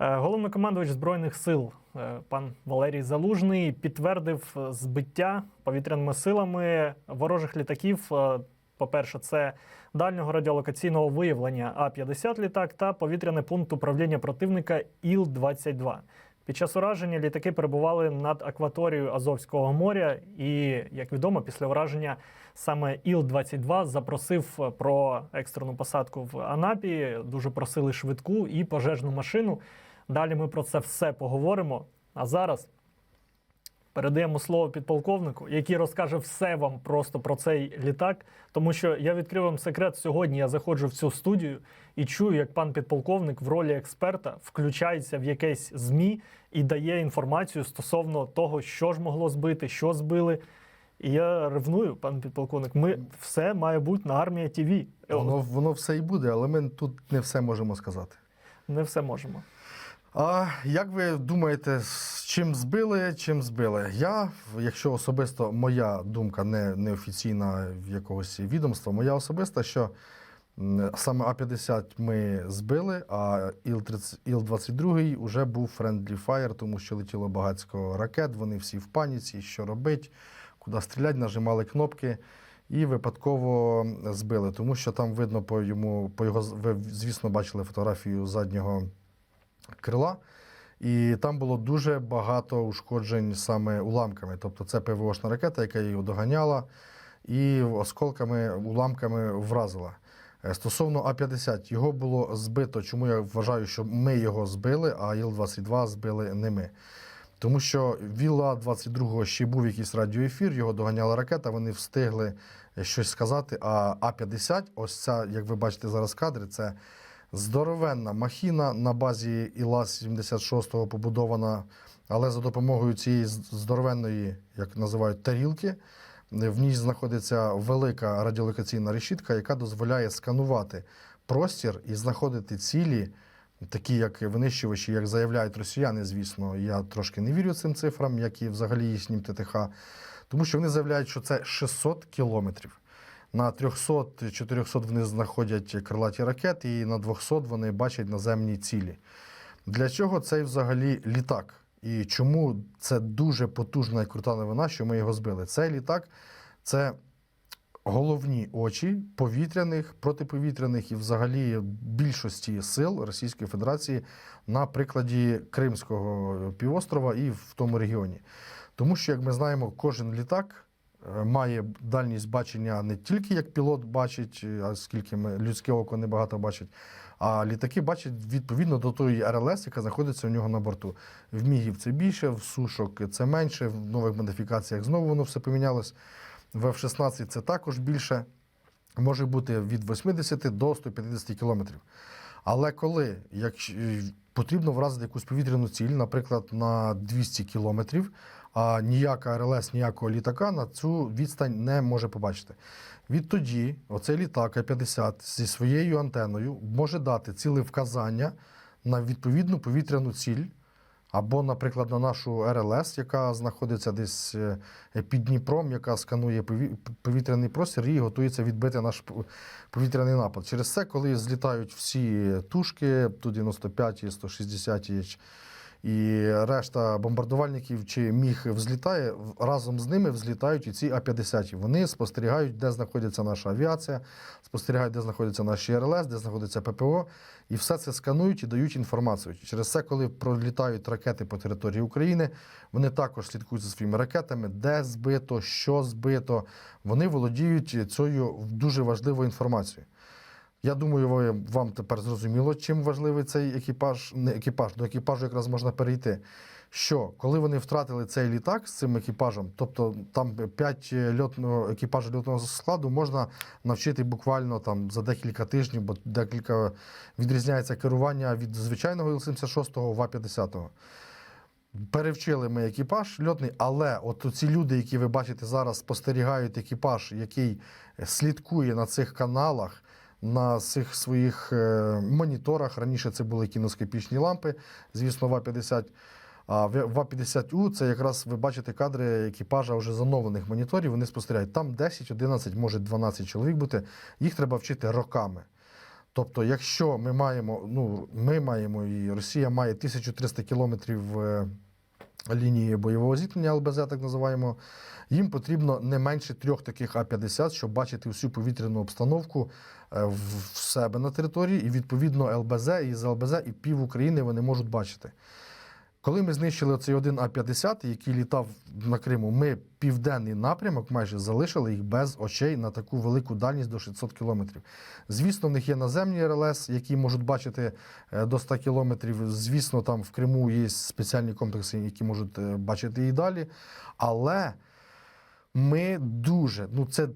Е, Головнокомандувач збройних сил е, пан Валерій Залужний підтвердив е, збиття повітряними силами ворожих літаків. По-перше, це дальнього радіолокаційного виявлення А-50 літак та повітряний пункт управління противника Іл-22. Під час ураження літаки перебували над акваторією Азовського моря, і як відомо, після ураження саме Іл-22 запросив про екстрену посадку в Анапі. Дуже просили швидку і пожежну машину. Далі ми про це все поговоримо. А зараз передаємо слово підполковнику, який розкаже все вам просто про цей літак. Тому що я відкрив вам секрет сьогодні. Я заходжу в цю студію і чую, як пан підполковник в ролі експерта включається в якесь змі і дає інформацію стосовно того, що ж могло збити, що збили. І я ревную, пан підполковник. Ми все має бути на армія ТВ. Воно, воно все і буде, але ми тут не все можемо сказати. Не все можемо. А як ви думаєте, з чим збили, чим збили? Я, якщо особисто моя думка не, офіційна в якогось відомства, моя особиста, що саме А-50 ми збили, а Іл-30 Іл-22 вже був friendly fire, тому що летіло багатько ракет, вони всі в паніці, що робить, куди стріляти, нажимали кнопки. І випадково збили, тому що там видно по йому, по його звісно, бачили фотографію заднього крила, і там було дуже багато ушкоджень саме уламками. Тобто це ПВОшна ракета, яка його доганяла, і осколками, уламками вразила. Е, Стосовно А-50, його було збито. Чому я вважаю, що ми його збили, а Іл-22 збили не ми. Тому що Віла 22-го ще був якийсь радіоефір, його доганяла ракета, вони встигли е, щось сказати. А А-50, ось ця, як ви бачите зараз кадри, це здоровенна махіна на базі Іла-76 побудована, але за допомогою цієї здоровенної, як називають, тарілки, в ній знаходиться велика радіолокаційна решітка, яка дозволяє сканувати простір і знаходити цілі, такі як винищувачі, як заявляють росіяни, звісно. Я трошки не вірю цим цифрам, як і взагалі їхнім ТТХ, тому що вони заявляють, що це 600 кілометрів. На 300-400 вони знаходять крилаті ракети, і на 200 вони бачать наземні цілі. Для чого цей взагалі літак? І чому це дуже потужна і крута новина, що ми його збили? Цей літак це головні очі повітряних, протиповітряних і взагалі більшості сил Російської Федерації на прикладі Кримського півострова і в тому регіоні. Тому що, як ми знаємо, кожен літак має дальність бачення не тільки як пілот бачить, е, а скільки ми людське око небагато бачить, а літаки бачать відповідно до тої РЛС, яка знаходиться у нього на борту. В мігів це більше, в сушок це менше, в нових модифікаціях знову воно все помінялось. В F-16 це також більше. Може бути від 80 до 150 кілометрів. Але коли якщо, е, потрібно вразити якусь повітряну ціль, наприклад, на 200 кілометрів, а ніяка РЛС, ніякого літака на цю відстань не може побачити. Відтоді оцей літак А-50 зі своєю антеною може дати ціле вказання на відповідну повітряну ціль. Або, наприклад, на нашу РЛС, яка знаходиться десь е, під Дніпром, яка сканує повітряний простір і готується відбити наш повітряний напад. Через це, коли злітають всі тушки, ту 95 160 і решта бомбардувальників чи міг взлітає, разом з ними взлітають і ці А-50. Вони спостерігають, де знаходиться наша авіація, спостерігають, де знаходяться наші РЛС, де знаходиться ППО, і все це сканують і дають інформацію. Через це, коли пролітають ракети по території України, вони також слідкують за своїми ракетами, де збито, що збито. Вони володіють цією дуже важливою інформацією. Я думаю, вам тепер зрозуміло, чим важливий цей екіпаж. Не екіпаж, до екіпажу якраз можна перейти. Що коли вони втратили цей літак з цим екіпажем, тобто там 5 льотного екіпажу льотного складу можна навчити буквально там за декілька тижнів, бо декілька відрізняється керування від звичайного Іл-76 в А-50. Перевчили ми екіпаж льотний, але от ці люди, які ви бачите зараз, спостерігають екіпаж, який слідкує на цих каналах, на цих своїх е, моніторах. Раніше це були кіноскопічні лампи, звісно, ВА-50. А в- ВА-50У це якраз ви бачите кадри екіпажа вже з оновлених моніторів. Вони спостерігають. Там 10, 11, може 12 чоловік бути. Їх треба вчити роками. Тобто, якщо ми маємо, ну ми маємо і Росія має 1300 кілометрів е, лінії бойового зіткнення ЛБЗ, так називаємо, їм потрібно не менше трьох таких А-50, щоб бачити всю повітряну обстановку е, в в себе на території, і відповідно ЛБЗ і з ЛБЗ і пів України вони можуть бачити. Коли ми знищили цей один А-50, який літав на Криму, ми південний напрямок майже залишили їх без очей на таку велику дальність до 600 кілометрів. Звісно, в них є наземні РЛС, які можуть бачити е, до 100 кілометрів. Звісно, там в Криму є спеціальні комплекси, які можуть е, бачити і далі. Але ми дуже, ну це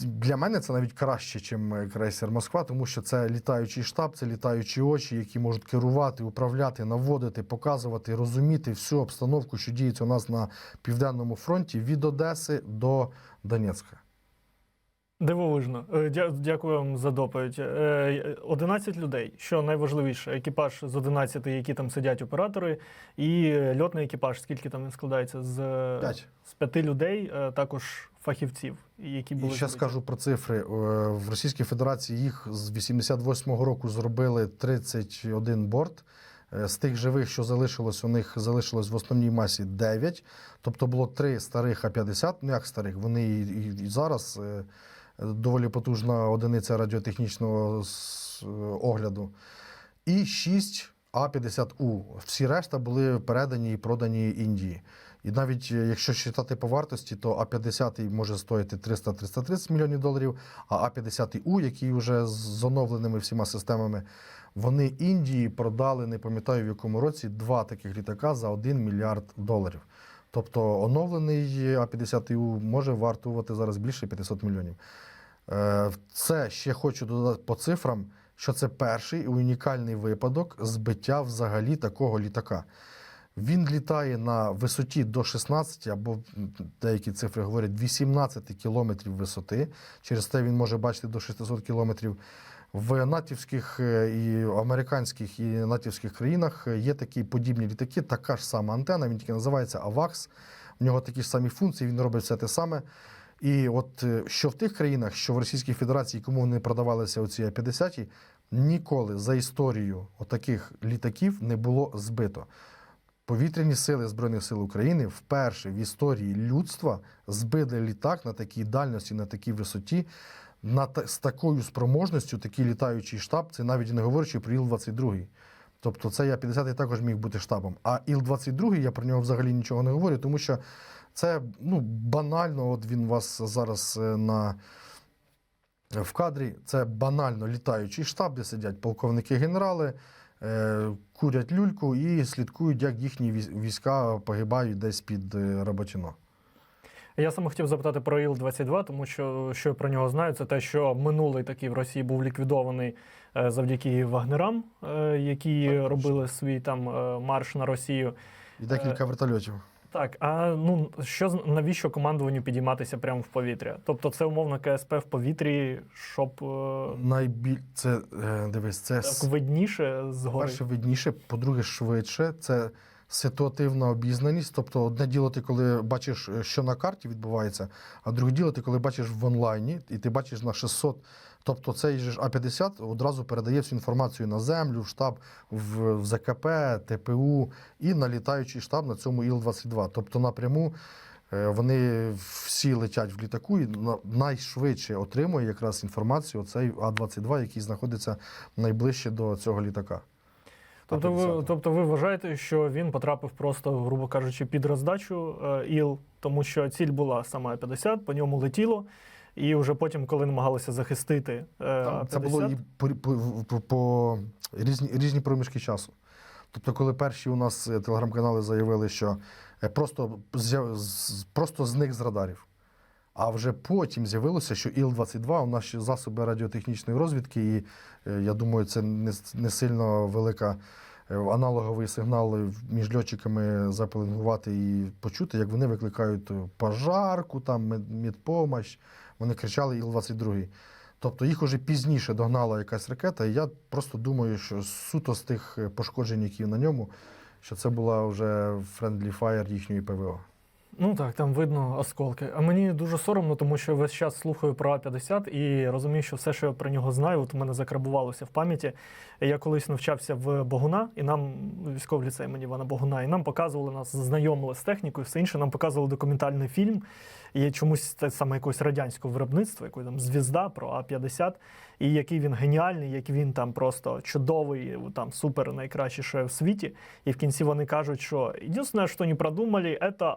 для мене це навіть краще, ніж крейсер Москва, тому що це літаючий штаб, це літаючі очі, які можуть керувати, управляти, наводити, показувати, розуміти всю обстановку, що діється у нас на південному фронті від Одеси до Донецька. Дивовижно. Е, Дякую вам за доповідь. Е, 11 людей, що найважливіше, екіпаж з 11, які там сидять оператори, і льотний екіпаж, скільки там він складається з, П'ять. з п'яти людей, е, також фахівців, які були І ще скажу про цифри. Е, В Російській Федерації їх з 88-го року зробили 31 борт. Е, З тих живих, що залишилось, у них залишилось в основній масі 9. Тобто було три старих А-50, ну як старих, вони і, і, і зараз е, доволі потужна одиниця радіотехнічного е, огляду. І 6 А-50У. Всі решта були передані і продані Індії. І навіть е, якщо считати по вартості, то А-50 може стоїти 300-330 мільйонів доларів, а А-50У, який вже з оновленими всіма системами, вони Індії продали, не пам'ятаю в якому році, два таких літака за 1 мільярд доларів. Тобто оновлений А-50У може вартувати зараз більше 500 мільйонів. Е, Це ще хочу додати по цифрам, що це перший унікальний випадок збиття взагалі такого літака. Він літає на висоті до 16 або деякі цифри говорять 18 кілометрів висоти. Через те він може бачити до 600 кілометрів. В натівських е, і американських і натівських країнах є такі подібні літаки, така ж сама антена, він тільки називається AVAX. В нього такі ж самі функції, він робить все те саме. І от е, що в тих країнах, що в Російській Федерації, кому вони продавалися оці А-50, ніколи за історію отаких літаків не було збито. Повітряні сили Збройних сил України вперше в історії людства збили літак на такій дальності, на такій висоті, на з такою спроможністю, такий літаючий штаб, це навіть не говорячи про Іл-22. Тобто цей А-50 також міг бути штабом. А Іл-22, я про нього взагалі нічого не говорю, тому що це ну, банально, от він у вас зараз е, на, в кадрі, це банально літаючий штаб, де сидять полковники-генерали, е, курять люльку і слідкують, як їхні військ- війська погибають десь під е, Рабатіно. Я саме хотів запитати про Іл-22, тому що що я про нього знаю, це те, що минулий такий в Росії був ліквідований е, завдяки вагнерам, е, які Так, робили свій там е, марш на Росію. І декілька вертольотів. Так, а ну що навіщо командуванню підійматися прямо в повітря? Тобто це умовно КСП в повітрі, щоб Найбіль... Це, дивись, це так видніше згори. Перше, видніше, по-друге, швидше. Це ситуативна обізнаність. Тобто, одне діло, ти коли бачиш, е, що на карті відбувається, а друге діло, ти коли бачиш в онлайні, і ти бачиш на 600. Тобто цей же ж А-50 одразу передає всю інформацію на землю, в штаб, в, в ЗКП, ТПУ і на літаючий штаб на цьому Іл-22. Тобто напряму е, вони всі летять в літаку і на- найшвидше отримує якраз інформацію оцей А-22, який знаходиться найближче до цього літака. Тобто ви, тобто ви вважаєте, що він потрапив просто, грубо кажучи, під роздачу е, ІЛ, тому що ціль була саме 50, по ньому летіло, і вже потім, коли намагалися захистити е, Там це було і по, по, по, по різні, різні проміжки часу. Тобто, коли перші у нас е, телеграм-канали заявили, що е, просто, з- просто зник з радарів. А вже потім з'явилося, що Іл-22 у нас засоби радіотехнічної розвідки, і е, я думаю, це не, не сильно велика е, аналоговий сигнал між льотчиками запеленгувати і почути, як вони викликають е, пожарку, там мед- медпомощь. Вони кричали Іл-22. Тобто їх уже пізніше догнала якась ракета, і я просто думаю, що суто з тих пошкоджень, які на ньому, що це була вже friendly fire їхньої ПВО. Ну так, там видно осколки. А мені дуже соромно, тому що весь час слухаю про А-50 і розумію, що все, що я про нього знаю, от у мене закарбувалося в пам'яті. Я колись навчався в Богуна, і нам військовий ліцей імені Івана Богуна, і нам показували нас, знайомили з технікою, все інше. Нам показували документальний фільм. І чомусь це саме якогось радянського виробництва, якої там звізда про А-50, і який він геніальний, як він там просто чудовий, там супер найкращий що в світі. І в кінці вони кажуть, що єдине, що не продумали, це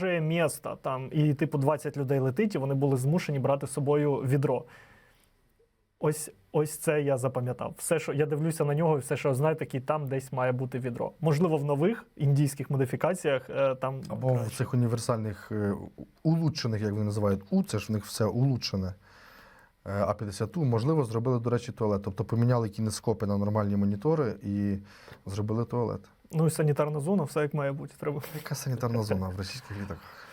отхоже місто. Там і типу 20 людей летить, і вони були змушені брати з собою відро. Ось, ось це я запам'ятав. Все, що я дивлюся на нього, і все, що я знаю, такі там десь має бути відро. Можливо, в нових індійських модифікаціях е, там Або в цих універсальних е, улучшених, як вони називають, У, це ж в них все улучшене. Е, А50У, можливо, зробили, до речі, туалет. Тобто поміняли кінескопи на нормальні монітори і зробили туалет. Ну і санітарна зона, все як має бути. Треба Яка санітарна зона в російських літаках?